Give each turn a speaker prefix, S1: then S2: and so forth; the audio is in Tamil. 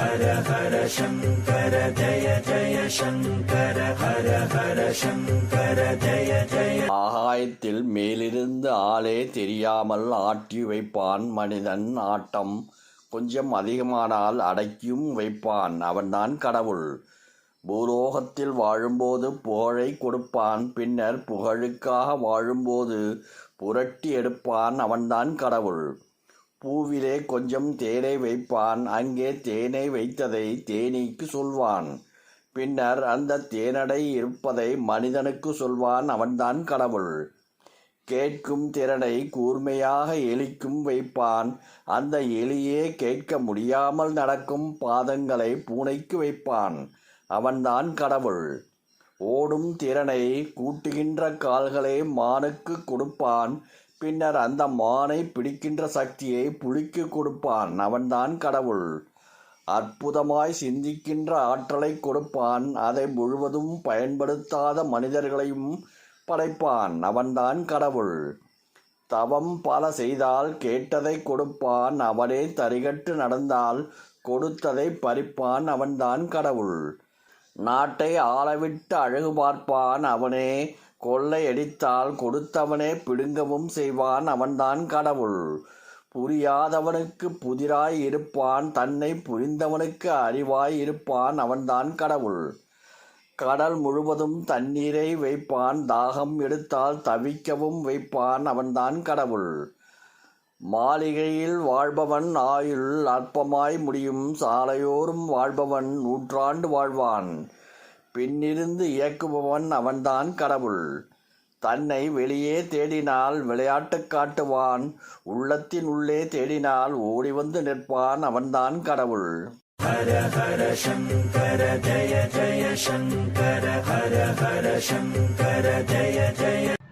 S1: ஹர ஹர சங்கர ஜய ஜய சங்கர ஹர ஹர சங்கர ஜய ஜய.
S2: ஆகாயத்தில் மேலிருந்து ஆளே தெரியாமல் ஆட்டி வைப்பான் மனிதன் ஆட்டம். கொஞ்சம் அதிகமானால் அடக்கியும் வைப்பான் அவன்தான் கடவுள். பூலோகத்தில் வாழும்போது புகழை கொடுப்பான். பின்னர் புகழுக்காக வாழும்போது புரட்டி எடுப்பான் அவன்தான் கடவுள். பூவிலே கொஞ்சம் தேனை வைப்பான். அங்கே தேனை வைத்ததை தேனீக்கு சொல்வான். பின்னர் அந்த தேனடை இருப்பதை மனிதனுக்கு சொல்வான் அவன்தான் கடவுள். கேட்கும் திறனை கூர்மையாக எலிக்கும் வைப்பான். அந்த எலியே கேட்க முடியாமல் நடக்கும் பாதங்களை பூனைக்கு வைப்பான். அவன்தான் கடவுள். ஓடும் திறனை கூட்டுகின்ற கால்களை மானுக்கு கொடுப்பான். பின்னர் அந்த மானை பிடிக்கின்ற சக்தியை புலிக்கு கொடுப்பான். அவன்தான் கடவுள். அற்புதமாய் சிந்திக்கின்ற ஆற்றலை கொடுப்பான். அதை முழுவதும் பயன்படுத்தாத மனிதர்களையும் படைப்பான். அவன்தான் கடவுள். தவம் பல செய்தால் கேட்டதை கொடுப்பான். அவனே தரிகட்டு நடந்தால் கொடுத்ததை பறிப்பான். அவன்தான் கடவுள். நாட்டை ஆளவிட்டு அழகு பார்ப்பான். அவனே கொள்ளையடித்தால் கொடுத்தவனே பிடுங்கவும் செய்வான் அவன்தான் கடவுள். புரியாதவனுக்கு புதிராய் இருப்பான் தன்னை புரிந்தவனுக்கு அறிவாய் இருப்பான் அவன்தான் கடவுள். கடல் முழுவதும் தண்ணீரை வைப்பான் தாகம் எடுத்தால் தவிக்கவும் வைப்பான் அவன்தான் கடவுள். மாளிகையில் வாழ்பவன் ஆயுள் அற்பமாய் முடியும் சாலையோரும் வாழ்பவன் நூற்றாண்டு வாழ்வான். பின்னிருந்து இயக்குபவன் அவன்தான் கடவுள். தன்னை வெளியே தேடினால் விளையாட்டு காட்டுவான். உள்ளத்தின் உள்ளே தேடினால் ஓடி வந்து நிற்பான் அவன்தான் கடவுள்.
S1: ஹர ஹர சங்கர ஜய ஜய சங்கர ஹர ஹர சங்கர ஜய ஜய